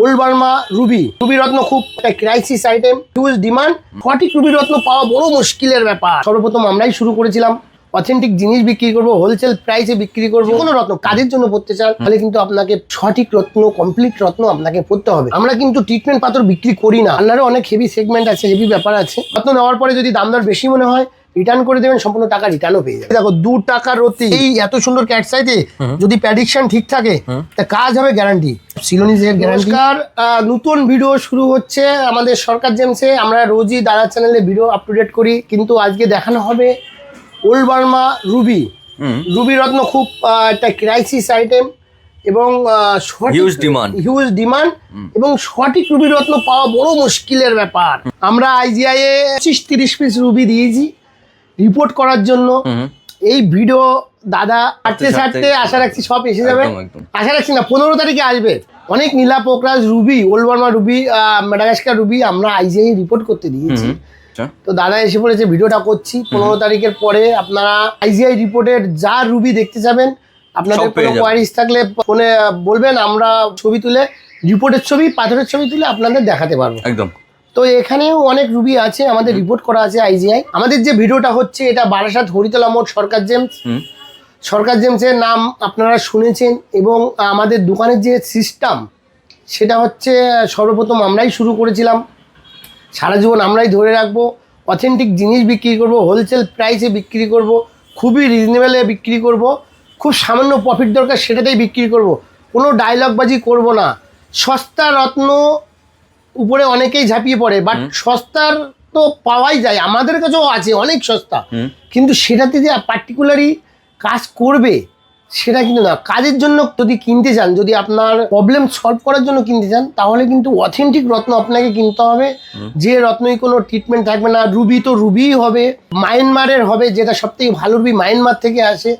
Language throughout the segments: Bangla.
Old Burma ruby. রুবি রত্ন খুব একটা ক্রাইসিস আইটেম হিউজ ডিমান্ড সঠিক রুবি রত্ন পাওয়া বড় মুশকিলের ব্যাপার। সর্বপ্রথম আমরাই শুরু করেছিলাম। অথেন্টিক জিনিস বিক্রি করব হোলসেল প্রাইসে বিক্রি করব। কোনো রত্ন, কাজের জন্য পড়তে চান, তাহলে কিন্তু আপনাকে সঠিক রত্ন কমপ্লিট রত্ন আপনাকে পড়তে হবে। আমরা কিন্তু ট্রিটমেন্ট পাথর বিক্রি করি না। আল্লাহরও অনেক হেভি সেগমেন্ট আছে হেভি ব্যাপার আছে। রত্ন নেওয়ার পরে যদি দাম দর বেশি মনে হয় রিটার্ন করে দেবেন সম্পূর্ণ টাকা রিটার্নও পেয়ে যাবে দেখো দু টাকার রতি এই এত সুন্দর ক্যাট সাইজে যদি প্যাডিকশন ঠিক থাকে তা কাজ হবে গ্যারান্টি সিলোনিজের গ্যারান্টি আর নতুন ভিডিও শুরু হচ্ছে আমাদের সরকার জেমসে আমরা রোজই দাদা চ্যানেলে ভিডিও আপ টু ডেট করি কিন্তু আজকে দেখানো হবে ওল্ড বার্মা রুবি রুবি রত্ন খুব একটা ক্রাইসিস আইটেম এবং হিউজ ডিমান্ড হিউজ ডিমান্ড এবং সঠিক রুবি রত্ন পাওয়া বড় মুশকিলের ব্যাপার। আমরা আইজিআই এ পঁচিশ তিরিশ পিস রুবি দিয়েছি। রিপোর্ট করার জন্য এই ভিডিও দাদা হাঁটতে ছাড়তে আশা রাখছি সব এসে যাবে। আশা রাখছি না পনেরো তারিখে আসবে। অনেক নীলা Pokhraj ruby old Burma ruby Madagascar ruby আমরা আইজিআই রিপোর্ট করতে দিয়েছি। আচ্ছা। তো দাদা এসে পড়েছে ভিডিওটা করছি। পনেরো তারিখের পরে আপনারা আইজিআই রিপোর্টের যা রুবি দেখতে যাবেন আপনাদের কোনো। কোয়ারিজ থাকলে ফোনে বলবেন আমরা ছবি তুলে রিপোর্টের ছবি পাথরের ছবি তুলে আপনাদের দেখাতে পারব। একদম। তো এখানেও অনেক রুবি আছে আমাদের রিপোর্ট করা আছে আইজিআই আমাদের যে ভিডিওটা হচ্ছে এটা বারাসাত হরিতলা মোড় সরকার জেমস। সরকার জেমসের নাম আপনারা শুনেছেন এবং আমাদের দোকানের যে সিস্টেম সেটা হচ্ছে সর্বপ্রথম আমরাই শুরু করেছিলাম। সারা জীবন আমরাই ধরে রাখব অথেন্টিক জিনিস বিক্রি করব হোলসেল প্রাইসে বিক্রি করব খুবই রিজনেবলে বিক্রি করব খুব সামান্য প্রফিট দরকার সেটাতেই বিক্রি করব। কোনো ডায়লগবাজি করব না। সস্তা রত্ন উপরে অনেকেই ঝাঁপিয়ে পড়ে বাট সস্তার তো পাওয়াই যায় আমাদের কাছেও আছে অনেক সস্তা। কিন্তু সেটাতে যে পার্টিকুলারই কাজ করবে সেটা কিন্তু না। কাজের জন্য যদি কিনতে চান যদি আপনার প্রবলেম সলভ করার জন্য কিনতে চান তাহলে কিন্তু অথেন্টিক রত্ন আপনাকে কিনতে হবে। যে রত্নই কোনো ট্রিটমেন্ট থাকবে না রুবি তো রুবিই হবে। মায়ানমারের হবে যেটা সব থেকে ভালো রুবি মায়ানমার থেকে আসে।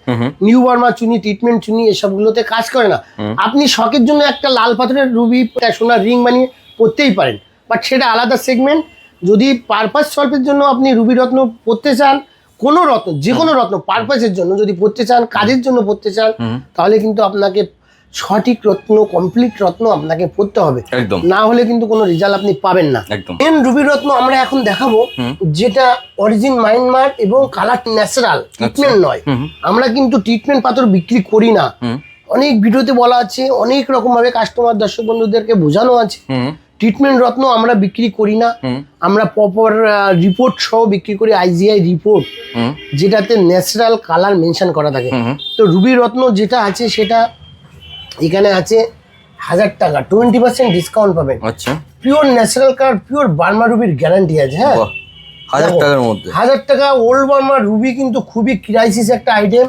নিউ বার্মা চুনি ট্রিটমেন্ট চুনি এসবগুলোতে কাজ করে না। আপনি শখের জন্য একটা লাল পাথরের রুবি সোনার রিং বানিয়ে পরতেই পারেন। বাট সেটা আলাদা সেগমেন্ট যদি পারপাস সলভের জন্য আপনি রুবি রত্ন পড়তে চান কোনো রত্ন যে কোনো রত্ন পারপাসের জন্য যদি পড়তে চান কাজের জন্য পড়তে চান তাহলে কিন্তু আপনাকে সঠিক রত্ন কমপ্লিট রত্ন আপনাকে পড়তে হবে। না হলে কিন্তু কোনো রেজাল্ট আপনি পাবেন না। মেন রুবি রত্ন আমরা এখন দেখাবো যেটা অরিজিন মাইনমার এবং কালার ন্যাচারাল ট্রিটমেন্ট নয়। আমরা কিন্তু ট্রিটমেন্ট পাথর বিক্রি করি না। অনেক ভিডিওতে বলা আছে অনেক রকম ভাবে কাস্টমার দর্শক বন্ধুদেরকে বোঝানো আছে। ট্রিটমেন্ট রত্ন আমরা বিক্রি করি না। আমরা প্রপার রিপোর্ট সহ বিক্রি করি আইজিআই রিপোর্ট যেটাতে ন্যাচারাল কালার মেনশন করা থাকে। তো রুবি রত্ন যেটা আছে সেটা এখানে আছে হাজার টাকা টোয়েন্টি পার্সেন্ট ডিসকাউন্ট পাবেন। আচ্ছা। Pure natural colour pure Burma রুবির guarantee আছে হ্যাঁ? হাজার টাকার মধ্যে। হাজার টাকা ওল্ড বার্মা রুবি কিন্তু খুবই ক্রাইসিস একটা আইটেম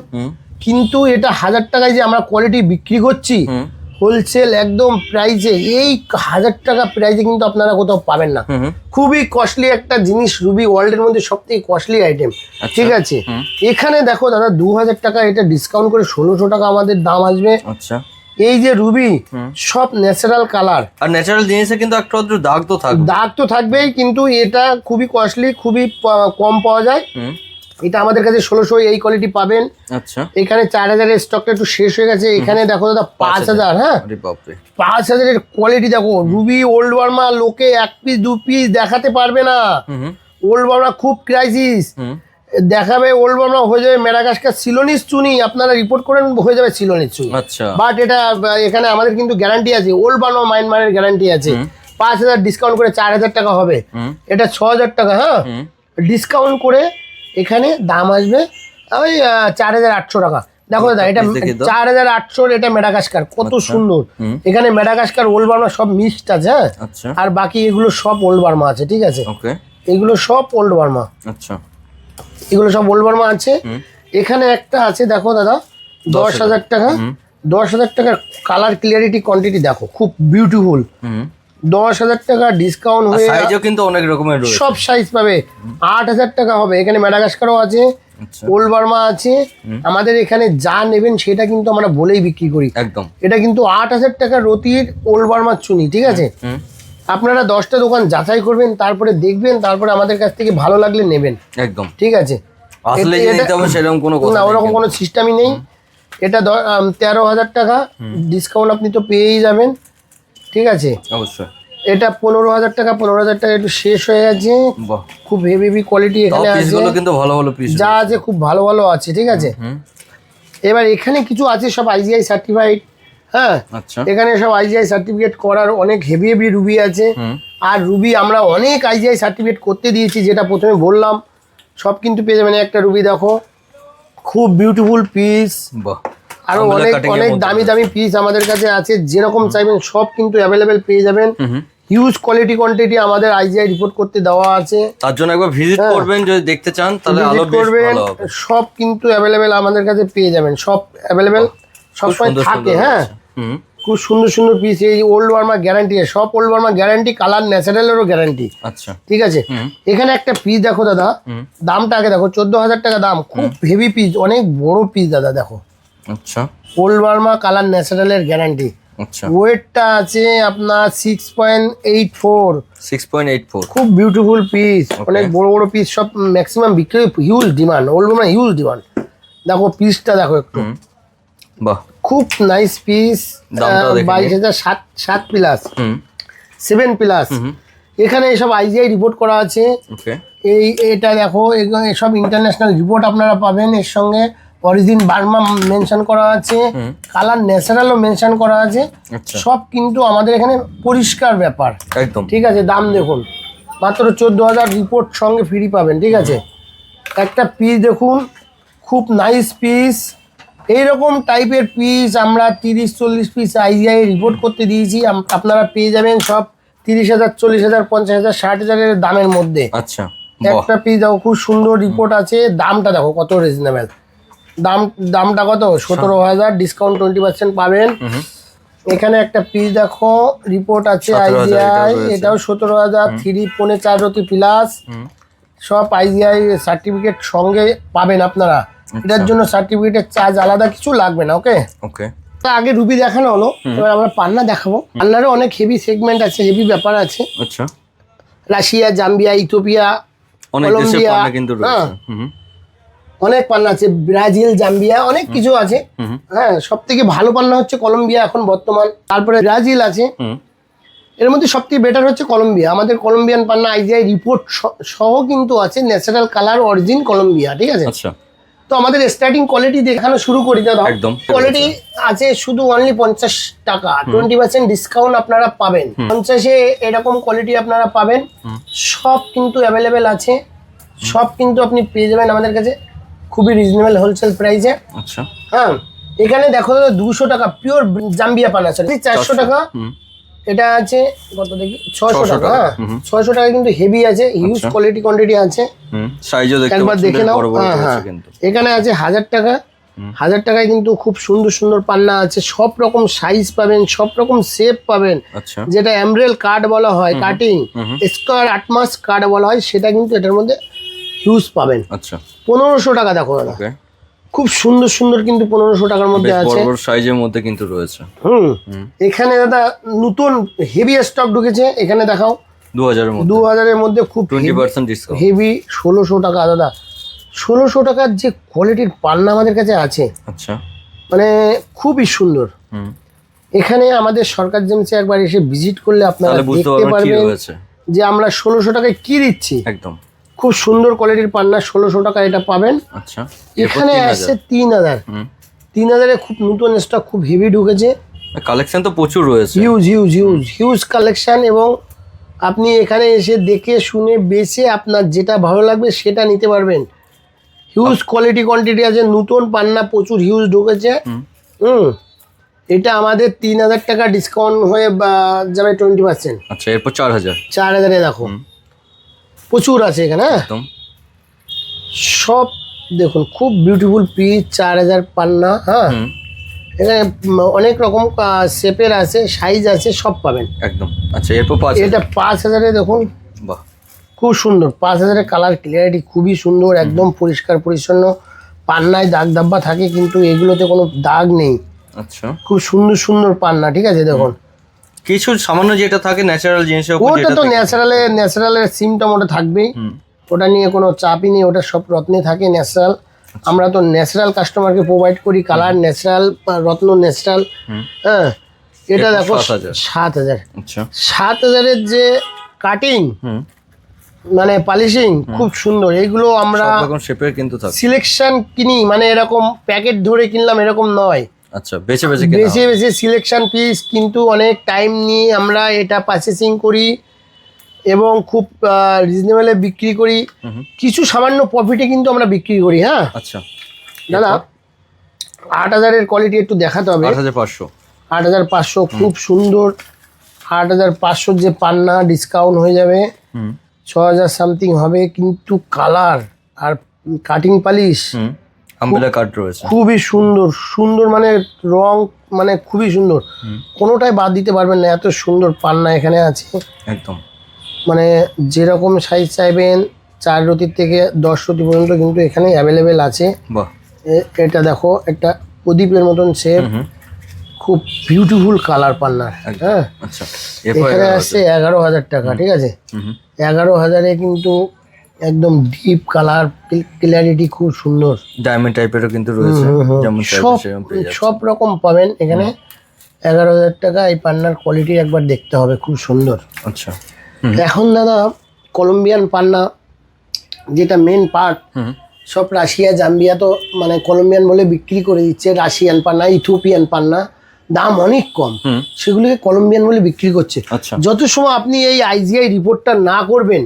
কিন্তু এটা হাজার টাকায় যে আমরা কোয়ালিটি বিক্রি করছি হোলসেল একদম প্রাইজে এই হাজার টাকা প্রাইসে কিন্তু আপনারা কোথাও পাবেন না। খুবই কস্টলি একটা জিনিস রুবি ওয়ার্ল্ডের মধ্যে সব থেকে কস্টলি আইটেম ঠিক আছে? এখানে দেখো দাদা দু হাজার টাকা এটা ডিসকাউন্ট করে ষোলোশো টাকা আমাদের দাম আসবে। আচ্ছা। এই যে রুবি সব ন্যাচারাল কালার আর ন্যাচারাল জিনিসে কিন্তু একটা দাগ তো থাকবে। দাগ তো থাকবেই কিন্তু এটা খুবই কস্টলি খুবই কম পাওয়া যায়। এটা আমাদের কাছে ষোলোশো এই কোয়ালিটি পাবেন। আচ্ছা। এখানে চার হাজারের স্টকটা একটু শেষ হয়ে গেছে। এখানে দেখো দাদা পাঁচ হাজার। হ্যাঁ? পাঁচ হাজারের কোয়ালিটি দেখো রুবি ওল্ড বার্মা লোকে এক পিস দু পিস দেখাতে পারবে না। ওল্ড বার্মা খুব ক্রাইসিস দেখাবে ওল্ড বার্মা হয়ে যাবে মেরাকাশকার সিলোনিস চুনি। আপনারা রিপোর্ট করেন হয়ে যাবে সিলোনিস চুনি। আচ্ছা। বাট এটা এখানে আমাদের কিন্তু গ্যারান্টি আছে। ওল্ড বার্মা মাইনমারের গ্যারান্টি আছে। পাঁচ হাজার ডিসকাউন্ট করে চার হাজার টাকা হবে। এটা ছ হাজার টাকা হ্যাঁ? ডিসকাউন্ট করে এখানে দাম আসবে ওই চার হাজার আটশো টাকা। দেখো দাদা এটা। চার হাজার আটশোর এটা মেডাগাস্কার কত সুন্দর। এখানে মেডাগাস্কার ওল্ড বার্মা সব মিক্সড আছে হ্যাঁ? আচ্ছা। আর বাকি এগুলো সব ওল্ড বার্মা আছে ঠিক আছে? এগুলো সব ওল্ড বার্মা। আচ্ছা। এগুলো সব ওল্ড বার্মা আছে। এখানে একটা আছে দেখো দাদা দশ হাজার টাকা। দশ হাজার টাকার কালার ক্লিয়ারিটি কোয়ান্টিটি দেখো খুব বিউটিফুল দশ হাজার টাকা ডিসকাউন্ট হয়ে সাইজও কিন্তু অনেক রকমের রয়েছে। সব সাইজ পাবে। আট হাজার টাকা হবে। এখানে ম্যাডাগাস্কারও আছে আচ্ছা। ওল্ড বার্মা আছে। আমাদের এখানে যা নেবেন সেটা কিন্তু আমরা বলেই বিক্রি করি। একদম। এটা কিন্তু আট হাজার টাকা রতির ওল্ড বার্মার চুনি ঠিক আছে? আপনারা দশটা দোকান যাচাই করবেন তারপরে দেখবেন তারপরে আমাদের কাছ থেকে ভালো লাগলে নেবেন। একদম। ঠিক আছে? না ওরকম কোনো সিস্টেমই নেই। এটা তেরো হাজার টাকা। ডিসকাউন্ট আপনি তো পেয়েই যাবেন। ঠিক আছে? অবশ্যই। এটা পনেরো হাজার টাকা পনেরো হাজার টাকা একটু শেষ হয়ে গেছে। খুব হেভি হেভি কোয়ালিটি এখানে আছে। কিন্তু ভালো ভালো পিস যা আছে খুব ভালো ভালো আছে ঠিক আছে? এবার এখানে কিছু আছে সব আইজিআই সার্টিফাইড হ্যাঁ? আচ্ছা। এখানে সব আইজিআই সার্টিফিকেট করার অনেক হেভি হেভি রুবি আছে। আর রুবি আমরা অনেক আইজিআই সার্টিফিকেট করতে দিয়েছি যেটা প্রথমে বললাম। সব কিন্তু পেয়ে যাবেন। একটা রুবি দেখো খুব বিউটিফুল পিস বাহ। আরও অনেক অনেক দামি দামি পিস আমাদের কাছে আছে যেরকম চাইবেন সব কিন্তু অ্যাভেলেবেল পেয়ে যাবেন। হিউজ কোয়ালিটি কোয়ান্টিটি আমাদের আইজিআই রিপোর্ট করতে দেওয়া আছে। তার জন্য একবার ভিজিট হ্যাঁ। করবেন যদি দেখতে চান তাহলে আলো করবেন সব কিন্তু অ্যাভেলেবেল আমাদের কাছে পেয়ে যাবেন সব অ্যাভেলেবেল সবসময় থাকে হ্যাঁ। খুব সুন্দর সুন্দর পিস এই ওল্ড ওয়ার্মা গ্যারান্টি সব ওল্ড ওয়ার্মা গ্যারান্টি কালার ন্যাচারালেরও গ্যারান্টি আচ্ছা। ঠিক আছে? এখানে একটা পিস দেখো দাদা দামটা আগে দেখো চোদ্দ হাজার টাকা দাম খুব হেভি পিস অনেক বড় পিস দাদা দেখো। আচ্ছা। ওল্ড ওয়ার্মা কালার ন্যাচারালের গ্যারান্টি আচ্ছা। ওয়েটটা আছে আপনার six point eight four six point eight four খুব বিউটিফুল পিস অনেক বড় বড় পিস সব ম্যাক্সিমাম বিক্রি huge demand old Burma huge demand দেখো পিসটা দেখো একটু। বাহ। খুব নাইস পিস। বাইশ হাজার সাত সাত প্লাস সেভেন প্লাস এখানে এসব আইজিআই রিপোর্ট করা আছে। এই এটা দেখো সব ইন্টারন্যাশনাল রিপোর্ট আপনারা পাবেন। এর সঙ্গে অরিজিন বার্মা মেনশন করা আছে কালার ন্যাচারালও মেনশন করা আছে। আচ্ছা। সব কিন্তু আমাদের এখানে পরিষ্কার ব্যাপার। একদম। ঠিক আছে দাম দেখুন। মাত্র চোদ্দ হাজার রিপোর্ট সঙ্গে ফ্রি পাবেন ঠিক আছে? একটা পিস দেখুন খুব নাইস পিস এইরকম টাইপের পিস আমরা তিরিশ চল্লিশ পিস আইজিআই রিপোর্ট করতে দিয়েছি। আপনারা পেয়ে যাবেন সব তিরিশ হাজার চল্লিশ হাজার পঞ্চাশ হাজার ষাট হাজারের দামের মধ্যে। আচ্ছা। একটা পিস দেখো খুব সুন্দর রিপোর্ট আছে। দামটা দেখো কত রিজনেবল দাম দামটা কত? সতেরো হাজার ডিসকাউন্ট টোয়েন্টি পার্সেন্ট পাবেন। এখানে একটা পিস দেখো রিপোর্ট আছে 17,000 আইজিআই এটাও সতেরো হাজার থ্রি পৌনে চার রতি প্লাস সব আইজিআই সার্টিফিকেট সঙ্গে পাবেন আপনারা। এটার জন্য সার্টিফিকেটের চার্জ আলাদা কিছু লাগবে না ওকে ওকে আগে রুবি দেখানো হলো এবার আমরা পান্না দেখাবো। পান্নারও অনেক হেভি সেগমেন্ট আছে হেভি ব্যাপার আছে। আচ্ছা। রাশিয়া জাম্বিয়া ইথোপিয়া কলম্বিয়া, কিন্তু হ্যাঁ। অনেক পান্না আছে ব্রাজিল জাম্বিয়া অনেক কিছু আছে। হ্যাঁ সব থেকে ভালো পান্না হচ্ছে কলম্বিয়া এখন বর্তমান। তারপরে ব্রাজিল আছে। এর মধ্যে সব থেকে বেটার হচ্ছে কলম্বিয়া। আমাদের কলম্বিয়ান পান্না আইজিআই রিপোর্ট সহ কিন্তু আছে ন্যাচারাল কালার অরিজিন কলম্বিয়া ঠিক আছে? আচ্ছা। তো আমাদের স্টার্টিং কোয়ালিটি দেখানো শুরু করি দাদা একদম। কোয়ালিটি আছে শুধু অনলি পঞ্চাশ টাকা। টোয়েন্টি পার্সেন্ট ডিসকাউন্ট আপনারা পাবেন। পঞ্চাশে এরকম কোয়ালিটি আপনারা পাবেন। সব কিন্তু অ্যাভেলেবেল আছে। সব কিন্তু আপনি পেয়ে যাবেন আমাদের কাছে। খুবই রিজনেবল হোলসেল প্রাইসে আচ্ছা। হ্যাঁ এখানে দেখো দুশো টাকা পিওর জাম্বিয়া পান আছে। চারশো টাকা এটা আছে কত দেখি? 600 টাকা হ্যাঁ। ছয়শো টাকা কিন্তু হেভি আছে হিউজ। কোয়ালিটি কোয়ান্টিটি আছে। সাইজও দেখতে একবার দেখে নাও। হ্যাঁ হ্যাঁ। এখানে আছে হাজার টাকা। হাজার টাকায় কিন্তু খুব সুন্দর সুন্দর পান্না আছে। সব রকম সাইজ পাবেন সব রকম শেপ পাবেন। আচ্ছা। যেটা এমব্রেল কার্ড বলা হয় কাটিং স্কোয়ার আটমাস কার্ড বলা হয় সেটা কিন্তু এটার মধ্যে হিউজ পাবেন। আচ্ছা। পনেরোশো টাকা দেখো দাদা। খুব সুন্দর সুন্দর কিন্তু পনেরোশো টাকার মধ্যে আছে। বড় সাইজের মধ্যে কিন্তু রয়েছে। হুম। এখানে দাদা নতুন হেভি স্টক ঢুকেছে এখানে দেখাও। দু হাজারের মধ্যে। দু হাজারের মধ্যে খুব টোয়েন্টি পার্সেন্ট ডিসকাউন্ট হেভি ষোলোশো টাকা দাদা। ষোলোশো টাকার যে কোয়ালিটির পান্না আমাদের কাছে আছে আচ্ছা। মানে খুবই সুন্দর। হুম। এখানে আমাদের সরকার জেমসে একবার এসে ভিজিট করলে আপনারা বুঝতে দেখতে পারবেন যে আমরা ষোলোশো টাকায় কি দিচ্ছি। একদম। খুব সুন্দর কোয়ালিটির পান্না ষোলোশো টাকা এটা পাবেন। আচ্ছা। এখানে আসছে তিন হাজার। তিন হাজারে খুব নতুন স্টক খুব হেভি ঢুকেছে। কালেকশন তো প্রচুর রয়েছে। Huge huge huge huge collection এবং আপনি এখানে এসে দেখে শুনে বেছে আপনার যেটা ভালো লাগবে সেটা নিতে পারবেন। হিউজ কোয়ালিটি কোয়ান্টিটি আছে নতুন পান্না প্রচুর হিউজ ঢুকেছে। হুম। এটা আমাদের তিন হাজার টাকা ডিসকাউন্ট হয়ে যাবে টোয়েন্টি পার্সেন্ট আচ্ছা এরপর চার হাজার। চার হাজারে দেখো। প্রচুর আছে এখানে হ্যাঁ? একদম। সব দেখুন খুব বিউটিফুল পিস চার হাজার পান্না হ্যাঁ? এখানে অনেক রকম শেপের আছে সাইজ আছে সব পাবেন। একদম। আচ্ছা এরপর পাঁচ হাজার এটা পাঁচ হাজারে দেখুন। বাহ। খুব সুন্দর পাঁচ হাজারের কালার ক্লিয়ারিটি খুবই সুন্দর একদম পরিষ্কার পরিচ্ছন্ন। পান্নায় দাগ দাব্বা থাকে কিন্তু এগুলোতে কোনো দাগ নেই। আচ্ছা। খুব সুন্দর সুন্দর পান্না ঠিক আছে দেখুন। কিছু সামান্য যেটা থাকে ন্যাচারাল জিনিসের উপর ওটা তো ন্যাচারালে ন্যাচারালের সিমটম ওটা থাকবেই। ওটা নিয়ে কোনো চাপই নেই ওটা সব রত্নে থাকে ন্যাচারাল আমরা তো ন্যাচারাল কাস্টমারকে প্রোভাইড করি কালার ন্যাচারাল রত্ন ন্যাচারাল হ্যাঁ এটা দেখো সাত হাজার। আচ্ছা। সাত হাজারের যে কাটিং মানে পালিশিং খুব সুন্দর। এগুলো আমরা শেপের কিন্তু থাকে। সিলেকশন কিনি মানে এরকম প্যাকেট ধরে কিনলাম এরকম নয়। আচ্ছা বেছে বেছে বেশি বেশি সিলেকশন পিস কিন্তু অনেক টাইম নিয়ে আমরা এটা পারচেসিং করি এবং খুব রিজনেবলে বিক্রি করি। কিছু সামান্য প্রফিটে কিন্তু আমরা বিক্রি করি হ্যাঁ? আচ্ছা। দাদা আট হাজারের কোয়ালিটি একটু দেখাতে হবে। আট হাজার পাঁচশো। আট হাজার পাঁচশো খুব সুন্দর। আট হাজার পাঁচশোর যে পান্না ডিসকাউন্ট হয়ে যাবে। ছ হাজার সামথিং হবে কিন্তু কালার আর কাটিং পালিশ হুম আমবেলা কাট রয়েছে। খুবই সুন্দর সুন্দর মানে রং মানে খুবই সুন্দর। কোনোটাই বাদ দিতে পারবেন না এত সুন্দর পান্না এখানে আছে। একদম। মানে যেরকম সাইজ চাইবেন চার রতির থেকে দশ রতি পর্যন্ত কিন্তু এখানে অ্যাভেলেবেল আছে। এটা দেখো একটা প্রদীপের মতন শেপ খুব বিউটিফুল কালার পান্নার হ্যাঁ। আচ্ছা। এখানে আসছে এগারো হাজার টাকা ঠিক আছে। এগারো হাজারে কিন্তু একদম ডিপ কালার ক্লিয়ারিটি খুব সুন্দর। ডায়মন্ড টাইপেরও কিন্তু রয়েছে যেমন সব সব রকম পাবেন এখানে। এগারো হাজার টাকা এই পান্নার কোয়ালিটি একবার দেখতে হবে খুব সুন্দর। আচ্ছা। এখন দাদা কলম্বিয়ান পান্না যেটা মেন পার্ট সব রাশিয়া জাম্বিয়া তো মানে কলম্বিয়ান বলে বিক্রি করে দিচ্ছে রাশিয়ান পান্না ইথিওপিয়ান পান্না দাম অনেক কম। সেগুলিকে কলম্বিয়ান বলে বিক্রি করছে। আচ্ছা। যত সময় আপনি এই আইজিআই রিপোর্টটা না করবেন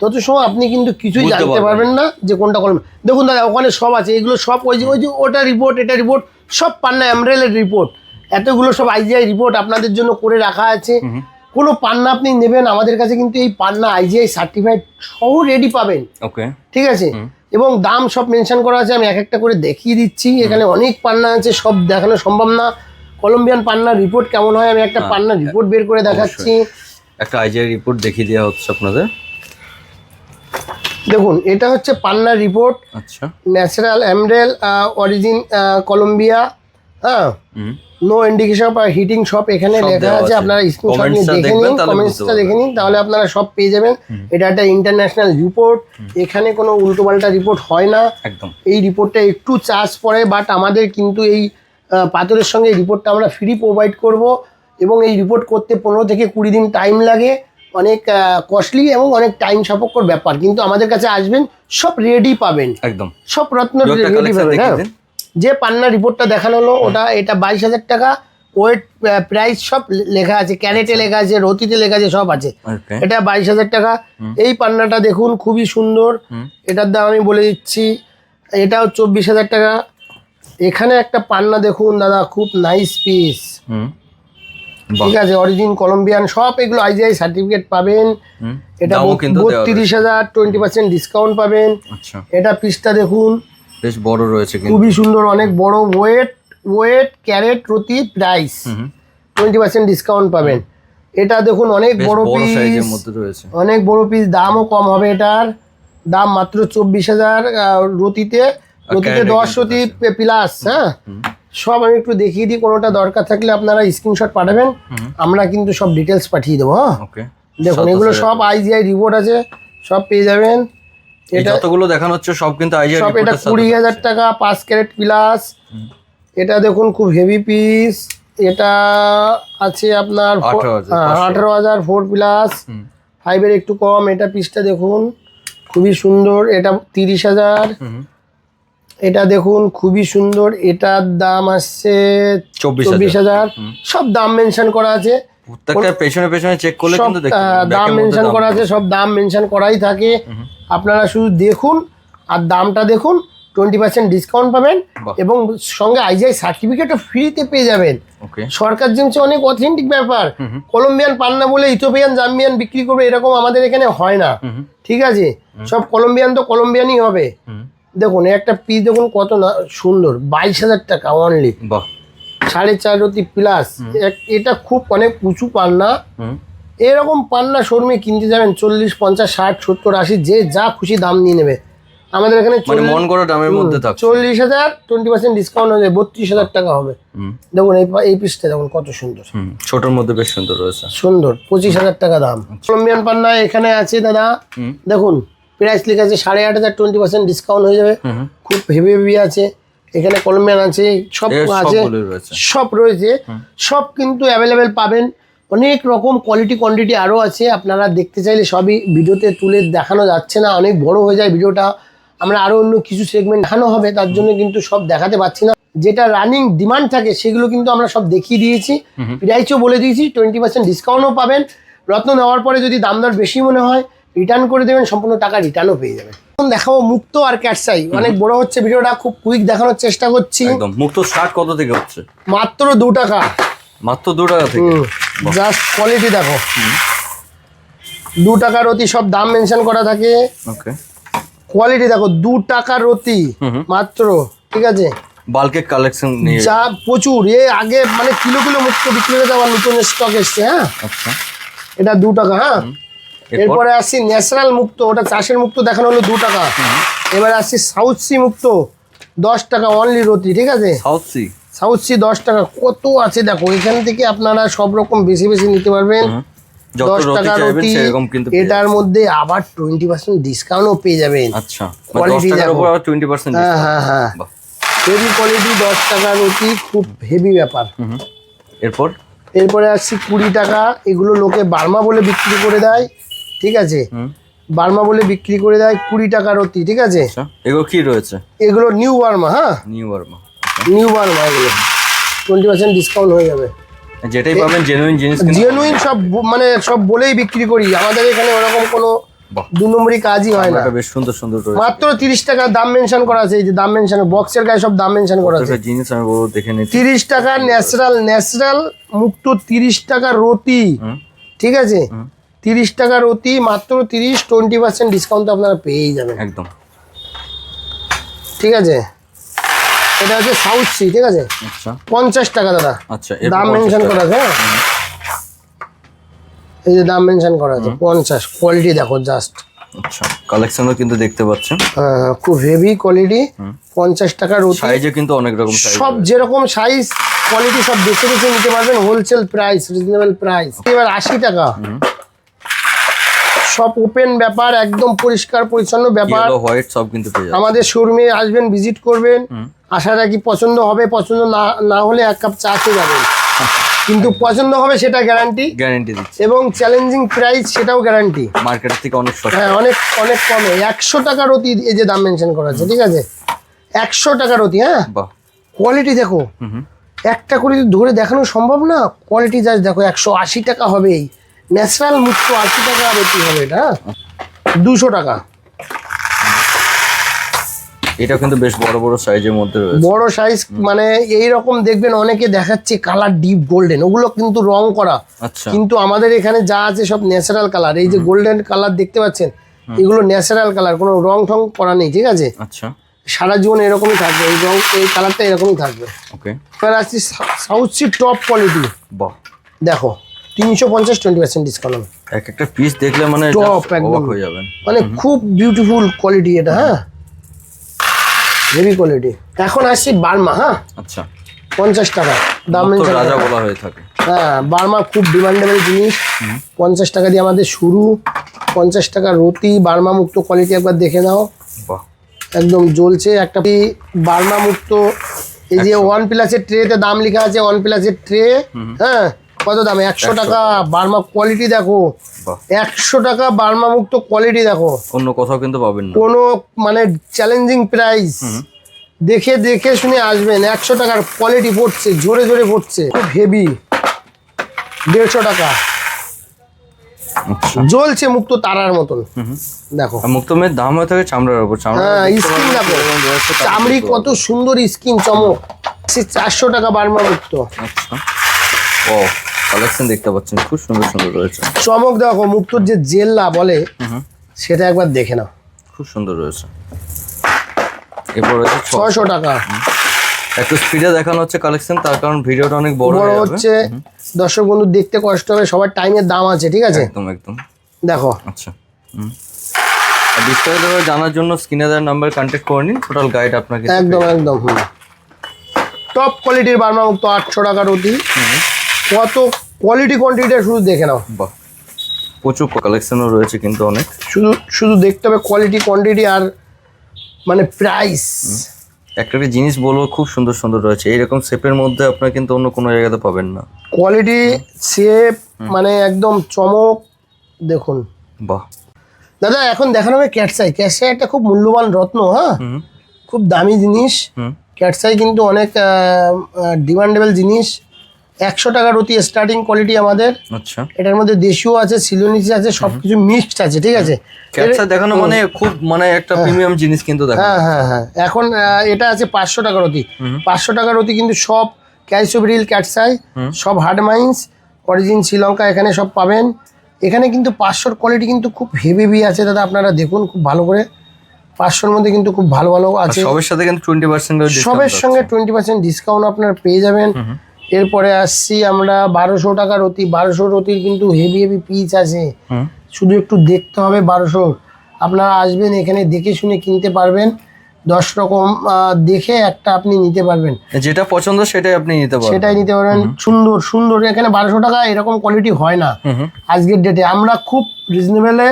তত সময় আপনি কিন্তু কিছুই জানতে পারবেন। না যে কোনটা কলম। দেখুন দাদা ওখানে সব আছে এগুলো সব ওই যে ওই যে ওটা রিপোর্ট এটা রিপোর্ট সব পান্না এমব্রেলের রিপোর্ট এতগুলো সব আইজিআই রিপোর্ট আপনাদের জন্য করে রাখা আছে। কোনো পান্না আপনি নেবেন আমাদের কাছে কিন্তু এই পান্না আইজিআই সার্টিফাইড সহ রেডি পাবেন। ওকে। ঠিক আছে? এবং দাম সব মেনশন করা আছে আমি এক একটা করে দেখিয়ে দিচ্ছি। এখানে অনেক পান্না আছে সব দেখানো সম্ভব না। কলম্বিয়ান পান্নার রিপোর্ট কেমন হয় আমি একটা পান্না রিপোর্ট বের করে দেখাচ্ছি। একটা আইজিআই রিপোর্ট দেখিয়ে দেওয়া হচ্ছে আপনাদের। দেখুন এটা হচ্ছে পান্না রিপোর্ট আচ্ছা। ন্যাচারাল এমরেল অরিজিন কলম্বিয়া হ্যাঁ? নো ইন্ডিকেশন আর হিটিং শপ এখানে লেখা আছে। আপনারা স্ক্রিনশট নিয়ে দেখে নিন কমেন্টসটা দেখে নিন তাহলে আপনারা সব পেয়ে যাবেন। এটা একটা ইন্টারন্যাশনাল রিপোর্ট এখানে কোনো উল্টোপাল্টা রিপোর্ট হয় না। একদম। এই রিপোর্টটা একটু চার্জ পড়ে বাট আমাদের কিন্তু এই পাথরের সঙ্গে রিপোর্টটা আমরা ফ্রি প্রোভাইড করব এবং এই রিপোর্ট করতে পনেরো থেকে কুড়ি দিন টাইম লাগে। অনেক কস্টলি এবং অনেক টাইম সাপেক্ষর ব্যাপার। কিন্তু আমাদের কাছে আসবেন সব রেডি পাবেন। একদম। সব রত্ন রেডি পাবেন হ্যাঁ। যে পান্না রিপোর্টটা দেখানো হলো ওটা এটা বাইশ হাজার টাকা। ওয়েট প্রাইস সব লেখা আছে ক্যারেটে লেখা আছে রতিতে লেখা আছে সব আছে। এটা বাইশ হাজার টাকা। এই পান্নাটা দেখুন খুবই সুন্দর। এটার দাম আমি বলে দিচ্ছি এটাও চব্বিশ হাজার টাকা। এখানে একটা পান্না দেখুন দাদা খুব নাইস পিস ঠিক আছে অরিজিন কলম্বিয়ান সব এগুলো আইজিআই সার্টিফিকেট পাবেন। এটা বত্রিশ হাজার টোয়েন্টি পার্সেন্ট ডিসকাউন্ট পাবেন। আচ্ছা। এটা পিসটা দেখুন বেশ বড় রয়েছে খুবই সুন্দর অনেক বড় ওয়েট ওয়েট ক্যারেট প্রতি প্রাইস টোয়েন্টি পার্সেন্ট ডিসকাউন্ট পাবেন। এটা দেখুন অনেক বড় পিস অনেক বড় পিস দামও কম হবে এটার। দাম মাত্র চব্বিশ হাজার রতিতে। রতিতে দশ রতি প্লাস হ্যাঁ। সব আমি একটু দেখিয়ে দিই কোনোটা দরকার থাকলে আপনারা স্ক্রিনশট পাঠাবেন। আমরা কিন্তু সব ডিটেলস পাঠিয়ে দেবো হ্যাঁ? দেখুন এগুলো সব আইজিআই রিপোর্ট আছে সব পেয়ে যাবেন। এটা যতগুলো দেখানো হচ্ছে সব কিন্তু আইজিআই সব এটা কুড়ি হাজার টাকা পাঁচ ক্যারেট প্লাস এটা দেখুন খুব হেভি পিস এটা আছে আপনার 18,000, পাঁচশো। আঠারো হাজার ফোর প্লাস ফাইভের একটু কম এটা পিসটা দেখুন খুবই সুন্দর এটা তিরিশ হাজার। এটা দেখুন খুবই সুন্দর। এটার দাম আসছে চব্বিশ হাজার। সব দাম মেনশন করা আছে। প্রত্যেকটা পেছনে পেছনে চেক করলে কিন্তু। দাম মেনশন করা আছে সব দাম মেনশন করাই থাকে। আপনারা শুধু দেখুন আর দামটা দেখুন টোয়েন্টি পার্সেন্ট ডিসকাউন্ট পাবেন এবং সঙ্গে আইজিআই সার্টিফিকেটও ফ্রিতে পেয়ে যাবেন। সরকার জিনিস অনেক অথেন্টিক ব্যাপার। কলম্বিয়ান পান্না বলে ইথোপিয়ান জাম্বিয়ান বিক্রি করবে এরকম আমাদের এখানে হয় না। ঠিক আছে? সব কলম্বিয়ান তো কলম্বিয়ানই হবে। দেখুন একটা পিস দেখুন কত না সুন্দর বাইশ হাজার টাকা অনলি বাহ। সাড়ে চার রতি প্লাস এটা খুব অনেক উঁচু পান্না। এরকম পান্না শোরুমে কিনতে যাবেন চল্লিশ পঞ্চাশ ষাট সত্তর আশি যে যা খুশি দাম নিয়ে নেবে। আমাদের এখানে মানে মন করা দামের মধ্যে চল্লিশ হাজার টোয়েন্টি পার্সেন্ট ডিসকাউন্ট হয়ে বত্রিশ হাজার টাকা হবে। দেখুন এই এই পিসটা দেখুন কত সুন্দর। ছোটর মধ্যে বেশ সুন্দর রয়েছে। সুন্দর পঁচিশ হাজার টাকা দাম। কলম্বিয়ান পান্না এখানে আছে দাদা। দেখুন প্রাইস লেখা আছে সাড়ে আট হাজার টোয়েন্টি পার্সেন্ট ডিসকাউন্ট হয়ে যাবে। খুব হেভি হেভি আছে। এখানে কলম্বিয়ান আছে সব আছে সব রয়েছে। সব কিন্তু অ্যাভেলেবেল পাবেন। অনেক রকম কোয়ালিটি কোয়ান্টিটি আরও আছে। আপনারা দেখতে চাইলে সবই ভিডিওতে তুলে দেখানো যাচ্ছে না। অনেক বড় হয়ে যায় ভিডিওটা। আমরা আরও অন্য কিছু সেগমেন্ট দেখানো হবে। তার জন্য কিন্তু সব দেখাতে পারছি না। যেটা রানিং ডিমান্ড থাকে সেগুলো কিন্তু আমরা সব দেখিয়ে দিয়েছি। প্রাইসও বলে দিয়েছি। টোয়েন্টি পার্সেন্ট ডিসকাউন্টও পাবেন। রত্ন নেওয়ার পরে যদি দাম দর বেশি মনে হয় রিটার্ন করে দেবেন সম্পূর্ণ টাকা রিটার্নও পেয়ে যাবেন। এখন দেখাবো মুক্ত আর ক্যাটসাই অনেক বড় হচ্ছে ভিডিওটা খুব কুইক দেখানোর চেষ্টা করছি। একদম। মুক্ত স্টার্ট কত থেকে হচ্ছে? মাত্র দু টাকা। মাত্র দু টাকা থেকে? জাস্ট কোয়ালিটি দেখো। দু টাকার অতি সব দাম মেনশন করা থাকে। ওকে কোয়ালিটি দেখো দু টাকার অতি। মাত্র ঠিক আছে? বাল্কের কালেকশন নিয়ে। যা প্রচুর। এ আগে মানে কিলো কিলো মুক্ত বিক্রি হয়ে যাওয়ার নতুন স্টক এসছে হ্যাঁ? আচ্ছা। এটা দু টাকা হ্যাঁ? এরপর? আসছি ন্যাচারাল মুক্ত ওটা চাষের মুক্ত দেখানো হলো দু টাকা। এবার আসছি সাউথ সি মুক্ত দশ টাকা অনলি রতি ঠিক আছে? South C? সাউথ সি দশ টাকা কত আছে দেখো এখান থেকে আপনারা সব রকম বেশি বেশি নিতে পারবেন। দশ টাকা পেয়ে এটার মধ্যে আবার টোয়েন্টি পার্সেন্ট ডিসকাউন্টও পেয়ে যাবেন। আচ্ছা মানে পার্সেন্ট হ্যাঁ হ্যাঁ হ্যাঁ। হেভি কোয়ালিটি দশ টাকা রুটি খুব হেভি ব্যাপার। এরপর? এরপরে আসছি কুড়ি টাকা এগুলো লোকে বার্মা বলে বিক্রি করে দেয়। ঠিক আছে? বার্মা বলে বিক্রি করে দেয় কুড়ি টাকা রতি ঠিক আছে? আচ্ছা এগুলো কি রয়েছে? এগুলো নিউ বার্মা হ্যাঁ? নিউ বার্মা নিউ বার্মা এগুলো। টোয়েন্টি পার্সেন্ট ডিসকাউন্ট হয়ে যাবে। যেটাই পাবেন জেনুইন জিনিস জেনুইন সব মানে সব বলেই বিক্রি করি। আমাদের এখানে ওরকম কোনো দু নম্বরই কাজই হয় না। বেশ সুন্দর সুন্দর মাত্র তিরিশ টাকা দাম মেনশন করা আছে এই যে দাম মেনশন বক্সের গায়ে সব দাম মেনশন করা আছে। জিনিস আমি বলব দেখে নিচ্ছি তিরিশ টাকা ন্যাচারাল ন্যাচারাল মুক্ত তিরিশ টাকা রতি। ঠিক আছে। তিরিশ টাকা অতি মাত্র তিরিশ টোয়েন্টি পার্সেন্ট ডিসকাউন্ট আপনারা পেয়েই যাবেন। একদম। ঠিক আছে? এটা হচ্ছে সাউথ সি ঠিক আছে? আচ্ছা। পঞ্চাশ টাকা দাদা। আচ্ছা দাম মেনশন করা আছে হ্যাঁ? এই যে দাম মেনশন করা আছে পঞ্চাশ। কোয়ালিটি দেখো জাস্ট আচ্ছা কালেকশনও কিন্তু দেখতে পাচ্ছেন। হ্যাঁ খুব হেভি কোয়ালিটি পঞ্চাশ টাকা রতি সাইজে কিন্তু অনেক রকম সাইজ সব যেরকম সাইজ কোয়ালিটি সব বেছে বেছে নিতে পারবেন। হোলসেল প্রাইস রিজনেবল প্রাইস এবার আশি টাকা। সব ওপেন ব্যাপার একদম পরিষ্কার পরিচ্ছন্ন ব্যাপার। হোয়াইট সব কিন্তু আমাদের শোরুমে আসবেন ভিজিট করবেন। আশা রাখি পছন্দ হবে পছন্দ না না হলে এক কাপ চা খেয়ে যাবেন। কিন্তু পছন্দ হবে সেটা গ্যারান্টি গ্যারান্টি দিচ্ছি। এবং চ্যালেঞ্জিং প্রাইস সেটাও গ্যারান্টি মার্কেট থেকে অনেক হ্যাঁ অনেক অনেক কমে। একশো টাকার অতি এই যে দাম মেনশন করা আছে ঠিক আছে? একশো টাকার অতি হ্যাঁ? বাহ। কোয়ালিটি দেখো। একটা করে ধরে দেখানো সম্ভব না কোয়ালিটি জাস্ট দেখো একশো আশি টাকা হবেই। ন্যাচারাল মুক্ত আশি টাকা বেশি হবে এটা হ্যাঁ? দুশো টাকা। এটা কিন্তু বেশ বড় বড় সাইজের মধ্যে রয়েছে। বড় সাইজ মানে এই রকম দেখবেন অনেকে দেখাচ্ছে কালার ডিপ গোল্ডেন ওগুলো কিন্তু রং করা। আচ্ছা। কিন্তু আমাদের এখানে যা আছে সব ন্যাচারাল কালার এই যে গোল্ডেন কালার দেখতে পাচ্ছেন এগুলো ন্যাচারাল কালার কোনো রং ঠং করা নেই ঠিক আছে? আচ্ছা। সারা জীবন এরকমই থাকবে এই রং এই কালারটা এরকমই থাকবে। ওকে এবার আসছি সাউথ সি টপ কোয়ালিটি বাহ। দেখো তিনশো পঞ্চাশ টোয়েন্টি পার্সেন্ট ডিসকাউন্ট এক একটা পিস দেখলে মানে Top একদম। হয়ে যাবেন। মানে খুব বিউটিফুল কোয়ালিটি এটা হ্যাঁ? হেভি কোয়ালিটি এখন আসছি বার্মা হ্যাঁ? আচ্ছা। পঞ্চাশ টাকা। দাম রাজা বলা হয়ে থাকে। হ্যাঁ বার্মা খুব ডিমান্ডেবল জিনিস। পঞ্চাশ টাকা দিয়ে আমাদের শুরু। পঞ্চাশ টাকা রতি বার্মা মুক্ত কোয়ালিটি একবার দেখে নাও। একদম জ্বলছে। একটা বার্মা মুক্ত এই যে ওয়ান প্লাসের ট্রেতে দাম লেখা আছে ওয়ান প্লাসের ট্রে হ্যাঁ? কত দাম? একশো টাকা বার্মা কোয়ালিটি দেখো। একশো টাকা বার্মা মুক্ত কোয়ালিটি দেখো। অন্য কোথাও কিন্তু পাবেন কোনো মানে চ্যালেঞ্জিং প্রাইস দেখে দেখে শুনে আসবেন। একশো টাকার কোয়ালিটি পড়ছে জোরে জোরে পড়ছে খুব হেভি দেড়শো টাকা। আচ্ছা। জ্বলছে মুক্ত তারার মতন। দেখো। মুক্তমের দাম হয়ে থাকে চামড়ার উপর। চামড়া হ্যাঁ স্কিন দেখো। চামড়ি কত সুন্দর স্কিন চমক। সে চারশো টাকা বার্মা মুক্ত আচ্ছা। ও। কালেকশন দেখতে পাচ্ছেন খুব সুন্দর সুন্দর রয়েছে। চমক দেখো মুক্তর যে জেল্লা বলে হুম। হুম। সেটা একবার দেখে নাও। খুব সুন্দর রয়েছে। এরপর রয়েছে ছ- ছয়শো টাকা। একটু স্পিডে দেখানো হচ্ছে কালেকশন তার কারণ ভিডিওটা অনেক বড় বড় হচ্ছে দর্শক বন্ধু দেখতে কষ্ট হবে সবার টাইমের দাম আছে ঠিক আছে? একদম একদম। দেখো। আচ্ছা। বিস্তারিতভাবে জানার জন্য স্ক্রিনে দেওয়ার নাম্বার কন্ট্যাক্ট করে নিন টোটাল গাইড আপনাকে একদম একদম টপ কোয়ালিটির বার্মা মুক্ত আটশো টাকার অতি। কত কোয়ালিটি কোয়ান্টিটিটা শুধু দেখে নাও। বাহ। প্রচুর কালেকশনও রয়েছে কিন্তু অনেক। শুধু শুধু দেখতে হবে কোয়ালিটি কোয়ান্টিটি আর মানে প্রাইস একটা একটা জিনিস বলব খুব সুন্দর সুন্দর রয়েছে। এইরকম শেপের মধ্যে আপনার কিন্তু অন্য কোনো জায়গাতে পাবেন না। কোয়ালিটি শেপ মানে একদম চমক দেখুন। বাহ। দাদা এখন দেখানো হবে ক্যাটসাই ক্যাটসাই একটা খুব মূল্যবান রত্ন হ্যাঁ? খুব দামি জিনিস। ক্যাটসাই কিন্তু অনেক ডিমান্ডেবল জিনিস। একশো টাকার অতি স্টার্টিং কোয়ালিটি আমাদের। আচ্ছা। এটার মধ্যে দেশীয় আছে সিলোনিস আছে সব কিছু মিক্সড আছে ঠিক আছে? ক্যাটসা দেখানো মানে খুব মানে একটা প্রিমিয়াম জিনিস কিন্তু দেখো হ্যাঁ হ্যাঁ হ্যাঁ। এখন এটা আছে পাঁচশো টাকার অতি পাঁচশো টাকার অতি কিন্তু সব ক্যালসোব্রিল ক্যাটসাই। সব হার্ড মাইন্স অরিজিন শ্রীলঙ্কা এখানে সব পাবেন। এখানে কিন্তু পাঁচশোর কোয়ালিটি কিন্তু খুব হেভি হেভি আছে দাদা আপনারা দেখুন খুব ভালো করে। পাঁচশোর মধ্যে কিন্তু খুব ভালো ভালো আছে। সবের সাথে কিন্তু টোয়েন্টি পার্সেন্ট সবের সঙ্গে টোয়েন্টি পার্সেন্ট ডিসকাউন্ট আপনারা পেয়ে যাবেন। এরপরে আসছি আমরা বারোশো টাকার অতি বারোশোর অতির কিন্তু হেভি হেভি পিচ আছে। শুধু একটু দেখতে হবে বারোশোর আপনারা আসবেন এখানে দেখে শুনে কিনতে পারবেন। দশ রকম দেখে একটা আপনি নিতে পারবেন। যেটা পছন্দ সেটাই আপনি নিতে পারবেন। সেটাই নিতে পারবেন। সুন্দর সুন্দর। এখানে বারোশো টাকা এরকম কোয়ালিটি হয় না। আজকের ডেটে আমরা খুব রিজনেবলে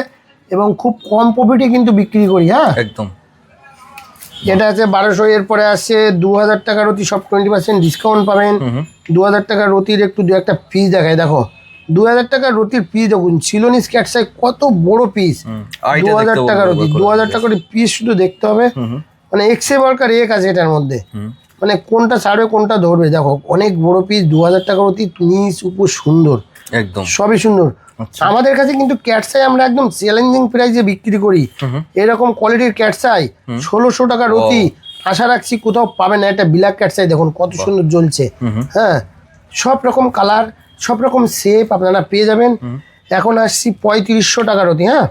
এবং খুব কম প্রফিটে কিন্তু বিক্রি করি হ্যাঁ? একদম। এটা আছে বারোশো এরপরে আসছে দু হাজার টাকার অতি সব টোয়েন্টি পার্সেন্ট ডিসকাউন্ট পাবেন। দু হাজার টাকার রতির একটু দু একটা পিস দেখায় দেখো। দু হাজার টাকার রতির পিস দেখুন সিলোনিস ক্যাটসাই কত বড় পিস দু হাজার টাকার অতি দু হাজার টাকার পিস শুধু দেখতে হবে। মানে এক্সে বার্কার এক আছে এটার মধ্যে। মানে কোনটা ছাড়বে কোনটা ধরবে দেখো। অনেক বড় পিস দু হাজার টাকার অতি নিচ উপর সুন্দর। একদম। সবই সুন্দর। আমাদের কাছে কিন্তু ক্যাটসাই আমরা একদম চ্যালেঞ্জিং প্রাইসে বিক্রি করি। এরকম কোয়ালিটির ক্যাটসাই ষোলোশো টাকার অতি আশা রাখছি কোথাও পাবেন না। একটা ব্ল্যাক ক্যাটসাই দেখুন কত সুন্দর জ্বলছে। হ্যাঁ সব রকম কালার সব রকম শেপ আপনারা পেয়ে যাবেন। এখন আসছি পঁয়ত্রিশশো টাকার অতি হ্যাঁ।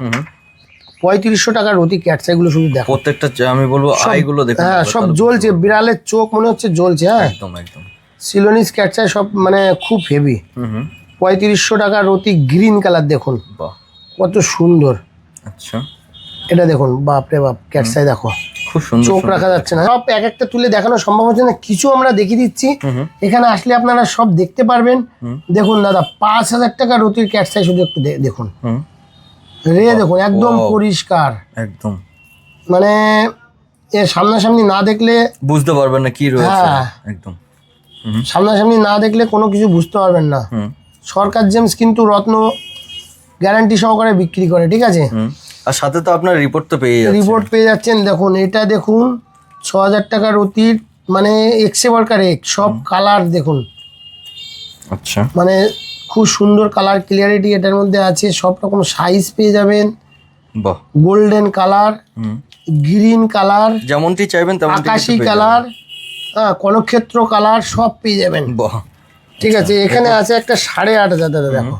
পঁয়ত্রিশশো টাকার অতি ক্যাটসাইগুলো শুধু দেখো। প্রত্যেকটা আমি বলব আইগুলো দেখুন। হ্যাঁ সব জ্বলছে। বিড়ালের চোখ মনে হচ্ছে জ্বলছে হ্যাঁ? একদম একদম। সিলোনিস ক্যাটসাই সব মানে খুব হেভি হুম। পঁয়ত্রিশশো টাকার অতি গ্রিন কালার দেখুন। কত সুন্দর। আচ্ছা। এটা দেখুন বাপরে বাপ ক্যাটসাই দেখো। খুব সুন্দর চোখ। রাখা যাচ্ছে না। সব এক একটা তুলে দেখানো সম্ভব হচ্ছে না কিছু আমরা দেখিয়ে দিচ্ছি। এখানে আসলে আপনারা সব দেখতে পারবেন। দেখুন দাদা পাঁচ হাজার টাকা রতির ক্যাটসাই শুধু একটু দেখুন। রে দেখুন একদম পরিষ্কার। একদম। মানে এ সামনাসামনি না দেখলে বুঝতে পারবেন না কি রয়েছে। হ্যাঁ। একদম। সামনাসামনি না দেখলে কোনো কিছু বুঝতে পারবেন না। সরকার জেমস কিন্তু রত্ন গ্যারান্টি সহকারে বিক্রি করে ঠিক আছে? আর সাথে তো আপনার রিপোর্ট তো পেয়ে যাচ্ছে রিপোর্ট পেয়ে যাচ্ছেন দেখুন এটা দেখুন ছ হাজার টাকার অতির মানে এক্সে বার্কার এক সব কালার দেখুন। আচ্ছা। মানে খুব সুন্দর কালার ক্লিয়ারিটি এটার মধ্যে আছে সব রকম সাইজ পেয়ে যাবেন। গোল্ডেন কালার গ্রিন কালার যেমনটি চাইবেন আকাশি কালার হ্যাঁ কনক্ষেত্র কালার সব পেয়ে যাবেন যাবেন। বাহ। ঠিক আছে এখানে আছে একটা সাড়ে আট হাজার দাদা দেখো।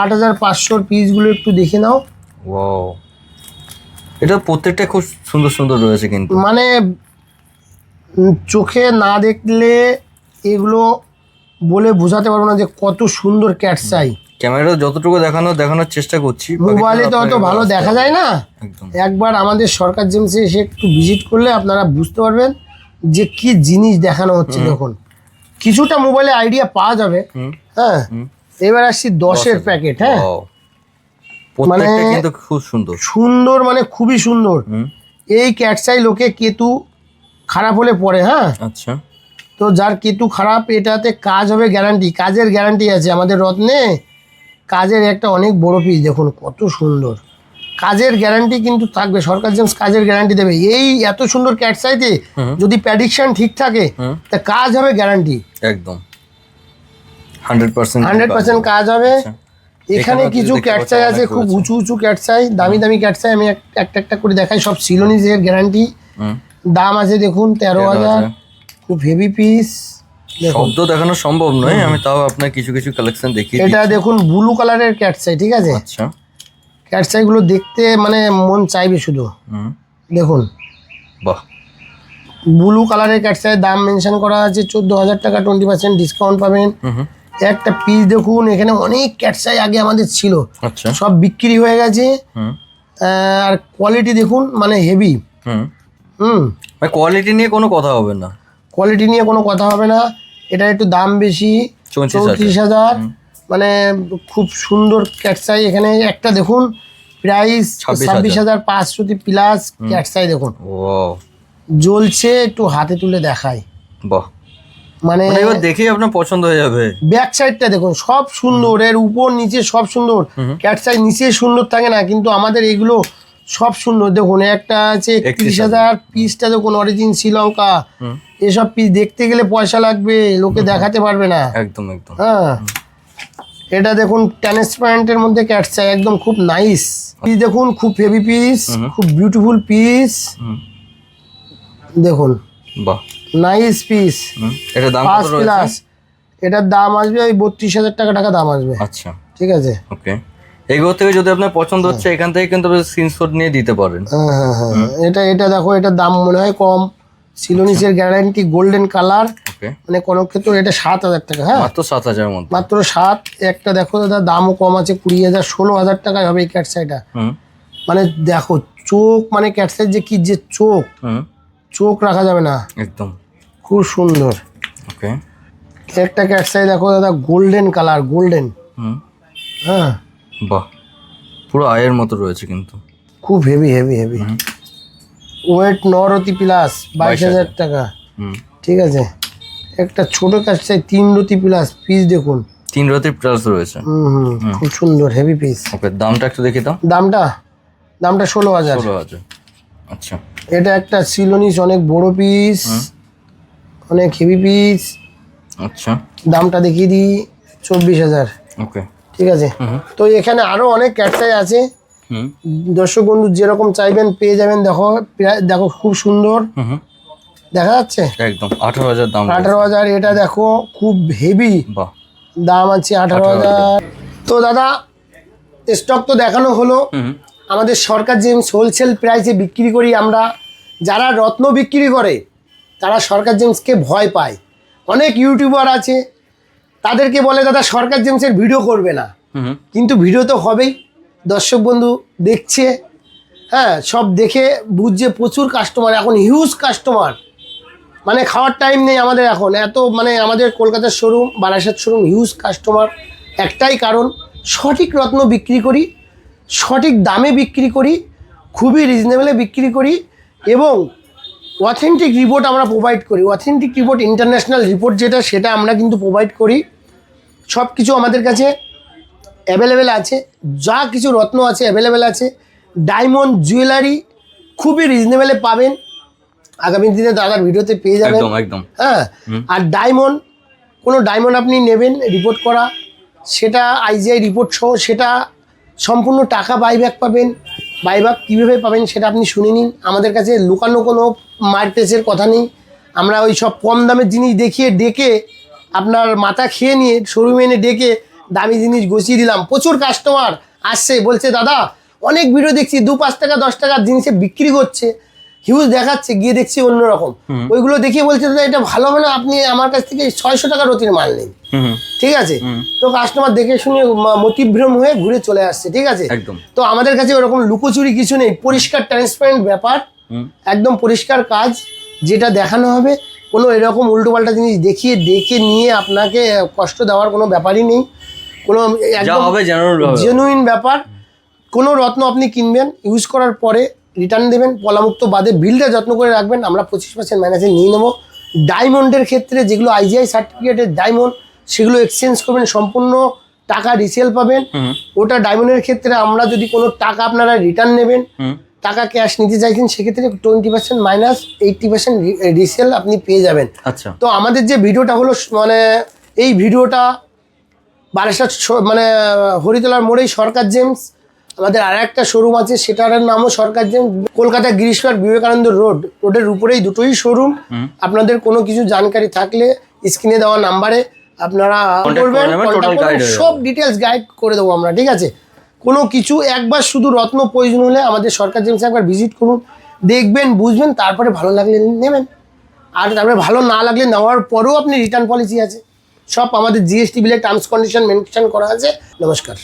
আট হাজার পাঁচশোর পিসগুলো একটু দেখে নাও। ওয়াও এটা প্রত্যেকটা খুব সুন্দর সুন্দর রয়েছে কিন্তু। মানে চোখে না দেখলে এগুলো বলে বোঝাতে পারব না যে কত সুন্দর ক্যাটসাই ক্যামেরা যতটুকু দেখানো দেখানোর চেষ্টা করছি। মোবাইলে তো অত ভালো দেখা যায় না। একবার আমাদের সরকার জেমসে এসে একটু ভিজিট করলে আপনারা বুঝতে পারবেন যে কি জিনিস দেখানো হচ্ছে দেখুন। কিছুটা মোবাইলে আইডিয়া পাওয়া যাবে। হ্যাঁ। এবার আসছি দশের প্যাকেট হ্যাঁ। মানে- কিন্তু খুব সুন্দর। সুন্দর মানে খুবই সুন্দর। এই ক্যাটসাই লোকে কেতু খারাপ হলে পড়ে হ্যাঁ। আচ্ছা। তো যার কেতু খারাপ এটাতে কাজ হবে গ্যারান্টি কাজের গ্যারান্টি আছে। আমাদের রত্নে কাজের একটা অনেক বড় পিস দেখুন কত সুন্দর। কাজের গ্যারান্টি কিন্তু থাকবে সরকার জেমস কাজের গ্যারান্টি দেবে। এই এত সুন্দর ক্যাটসাইতে হুম। যদি প্যাডিকশন ঠিক থাকে তা কাজ হবে গ্যারান্টি একদম। হান্ড্রেড পার্সেন্ট হান্ড্রেড পার্সেন্ট কাজ হবে। আচ্ছা। এখানে কিছু ক্যাটসাই আছে খুব। উঁচু উঁচু ক্যাটসাই দামি দামি ক্যাটসাই আমি এক- একটা একটা করে দেখাই সব সিলোনিজের গ্যারান্টি দাম আছে দেখুন তেরো হাজার। খুব হেভি পিস শব্দ দেখানো সম্ভব নয় আমি তাও আপনার কিছু কিছু কালেকশন দেখি এটা দেখুন ব্লু কালারের ক্যাটসাই ঠিক আছে? আচ্ছা। ক্যাটসাইগুলো দেখতে মানে মন চাইবে শুধু। দেখুন। বাহ। ব্লু কালারের ক্যাটসাই দাম মেনশন করা আছে চোদ্দ হাজার টাকা টোয়েন্টি পার্সেন্ট ডিসকাউন্ট পাবেন। একটা পিস দেখুন এখানে অনেক ক্যাটসাই আগে আমাদের ছিল। আচ্ছা। সব বিক্রি হয়ে গেছে। আর কোয়ালিটি দেখুন মানে হেভি হুম। কোয়ালিটি নিয়ে কোনো কথা হবে না। কোয়ালিটি নিয়ে কোনো কথা হবে না। এটা একটু দাম বেশি চৌত্রিশ হাজার। মানে খুব সুন্দর ক্যাটসাই এখানে। একটা দেখুন প্রাইস ছাব্বিশ হাজার। পাঁচশো প্লাস ক্যাটসাই দেখুন। জ্বলছে একটু হাতে তুলে দেখাই। বাহ। মানে মানে এবার দেখেই আপনার পছন্দ হয়ে যাবে। ব্যাক সাইডটা দেখুন সব সুন্দর এর উপর নিচে সব সুন্দর। ক্যাট সাইড নিচে সুন্দর থাকে না কিন্তু আমাদের এগুলো সব সুন্দর। দেখুন একটা আছে একত্রিশ হাজার। পিসটা দেখুন অরিজিন শ্রীলঙ্কা। এসব পিস দেখতে গেলে পয়সা লাগবে লোকে দেখাতে পারবে না। একদম একদম। হ্যাঁ। এটা দেখুন ট্রান্সপারেন্টের মধ্যে ক্যাট চাই একদম খুব নাইস পিস দেখুন খুব হেভি পিস খুব বিউটিফুল পিস দেখুন। বাহ। নাইস পিস এটা দাম কত রয়েছে? এটার দাম আসবে ওই বত্রিশ হাজার টাকা টাকা দাম আসবে। আচ্ছা। ঠিক আছে? ওকে। এগুলো থেকে যদি আপনার পছন্দ হচ্ছে এখান থেকে কিন্তু স্ক্রিনশট নিয়ে দিতে পারেন। হ্যাঁ হ্যাঁ হ্যাঁ এটা এটা দেখো এটার দাম মনে হয় কম। সিলোনিসের গ্যারান্টি গোল্ডেন কালার মানে কোনো ক্ষেত্রে এটা সাত হাজার টাকা হ্যাঁ? মাত্র সাত হাজারের মধ্যে। মাত্র সাত একটা দেখো দাদা দামও কম আছে কুড়ি হাজার ষোলো হাজার টাকায় হবে এই ক্যাটসাইটা মানে দেখো চোখ মানে ক্যাটসাইড যে কি যে চোখ চোখ রাখা যাবে না। একদম। খুব সুন্দর। ওকে একটা ক্যাটসাই দেখো দাদা গোল্ডেন কালার গোল্ডেন হুম। হ্যাঁ। বাহ। পুরো আয়ের মতো রয়েছে কিন্তু। খুব হেভি হেভি হেভি ওয়েট নরতি প্লাস বাইশ হাজার। টাকা। হুম। ঠিক আছে? একটা ছোট ক্যাটসাই তিন রতি প্লাস পিস দেখুন। তিন রাতের প্লাস রয়েছে। হুম হুম খুব সুন্দর হেভি পিস ওকে দামটা একটু দেখে দাও। দামটা? দামটা ষোলো হাজার। ষোলো হাজার। আচ্ছা। এটা একটা সিলোনিস অনেক বড় পিস অনেক হেভি পিস আচ্ছা। দামটা দেখিয়ে দিই চব্বিশ হাজার। ওকে ঠিক আছে? তো এখানে আরও অনেক ক্যাটসাই আছে। দর্শক বন্ধু যেরকম চাইবেন পেয়ে যাবেন। দেখো দেখো খুব সুন্দর। দেখা যাচ্ছে? একদম আঠারো হাজার দাম আঠারো হাজার এটা দেখো খুব হেভি দাম আছে আঠারো হাজার। তো দাদা স্টক তো দেখানো হলো। আমাদের সরকার যে হোলসেল প্রাইসে বিক্রি করি আমরা যারা রত্ন বিক্রি করে তারা সরকার জেমসকে ভয় পায়। অনেক ইউটিউবার আছে তাদেরকে বলে দাদা সরকার জেমসের ভিডিও করবে না। কিন্তু ভিডিও তো হবেই। দর্শক বন্ধু দেখছে হ্যাঁ সব দেখে বুঝছে প্রচুর কাস্টমার এখন হিউজ কাস্টমার মানে খাওয়ার টাইম নেই আমাদের এখন। এত মানে আমাদের কলকাতার showroom Barasat showroom huge customer একটাই কারণ, সঠিক রত্ন বিক্রি করি, সঠিক দামে বিক্রি করি, খুবই রিজনেবলে বিক্রি করি এবং অথেন্টিক রিপোর্ট আমরা প্রোভাইড করি। অথেন্টিক রিপোর্ট ইন্টারন্যাশনাল রিপোর্ট যেটা, সেটা আমরা কিন্তু প্রোভাইড করি। সব কিছু আমাদের কাছে অ্যাভেলেবেল আছে যা কিছু রত্ন আছে অ্যাভেলেবেল আছে। ডায়মন্ড জুয়েলারি খুবই রিজনেবেলে পাবেন। আগামী দিনে দাদার ভিডিওতে পেয়ে যাবেন। একদম হ্যাঁ আর ডায়মন্ড কোনো ডায়মন্ড আপনি নেবেন রিপোর্ট করা। সেটা আইজিআই রিপোর্ট সহ সেটা সম্পূর্ণ টাকা বাইব্যাক পাবেন। বাইব্যাক কীভাবে পাবেন সেটা আপনি শুনে নিন। আমাদের কাছে লুকানো কোনো মার্কেটের কথা নেই। আমরা ওই সব কম দামের জিনিস দেখিয়ে ডেকে আপনার মাথা খেয়ে নিয়ে শোরুমে এনে ডেকে দামি জিনিস গছিয়ে দিলাম। প্রচুর কাস্টমার আসছে বলছে দাদা অনেক ভিডিও দেখছি দু পাঁচ টাকা দশ টাকার জিনিসে বিক্রি করছে হিউজ দেখাচ্ছে গিয়ে দেখছি অন্যরকম। ওইগুলো দেখিয়ে বলছে দাদা এটা ভালো হবে না আপনি আমার কাছ থেকে ছয়শো টাকা রতির মাল নিন। ঠিক আছে? তো কাস্টমার দেখে শুনে মতিভ্রম হয়ে ঘুরে চলে আসছে ঠিক আছে? তো আমাদের কাছে ওরকম লুকোচুরি কিছু নেই পরিষ্কার ট্রান্সপারেন্ট ব্যাপার। একদম পরিষ্কার কাজ যেটা দেখানো হবে। কোনো এরকম উল্টোপাল্টা জিনিস দেখিয়ে দেখে নিয়ে আপনাকে কষ্ট দেওয়ার কোনো ব্যাপারই নেই। কোনো হবে জেনুইন ব্যাপার কোনো রত্ন আপনি কিনবেন ইউজ করার পরে রিটার্ন দেবেন পলামুক্ত বাদে বিলটা যত্ন করে রাখবেন আমরা পঁচিশ পার্সেন্ট ম্যানেজে নিয়ে নেব। ডায়মন্ডের ক্ষেত্রে যেগুলো আইজিআই সার্টিফিকেটের ডায়মন্ড সেগুলো এক্সচেঞ্জ করবেন সম্পূর্ণ টাকা রিসেল পাবেন। ওটা ডায়মন্ডের ক্ষেত্রে আমরা যদি কোনো টাকা আপনারা রিটার্ন নেবেন টাকা ক্যাশ নিতে চাইছেন সেক্ষেত্রে twenty percent minus eighty percent resale আপনি পেয়ে যাবেন। আচ্ছা। তো আমাদের যে ভিডিওটা হলো মানে এই ভিডিওটা বারাসাত মানে হরিতলার মোড়েই সরকার জেমস। আমাদের আর একটা শোরুম আছে সেটার নামও সরকার জেমস। কলকাতা গিরিশ্বর বিবেকানন্দ রোড। রোডের উপরেই দুটোই শোরুম আপনাদের কোনো কিছু জানকারি থাকলে স্ক্রিনে দেওয়া নাম্বারে আপনারা করবেন। সব ডিটেলস গাইড করে দেবো আমরা ঠিক আছে? কোনো কিছু একবার শুধু রত্ন প্রয়োজন হলে আমাদের সরকার জেমসে একবার ভিজিট করুন। দেখবেন বুঝবেন তারপরে ভালো লাগলে নেবেন। আর তারপরে ভালো না লাগলে নেওয়ার পরেও আপনি রিটার্ন পলিসি আছে। সব আমাদের জিএসটি বিলে টার্মস কন্ডিশন মেনশন করা আছে। নমস্কার।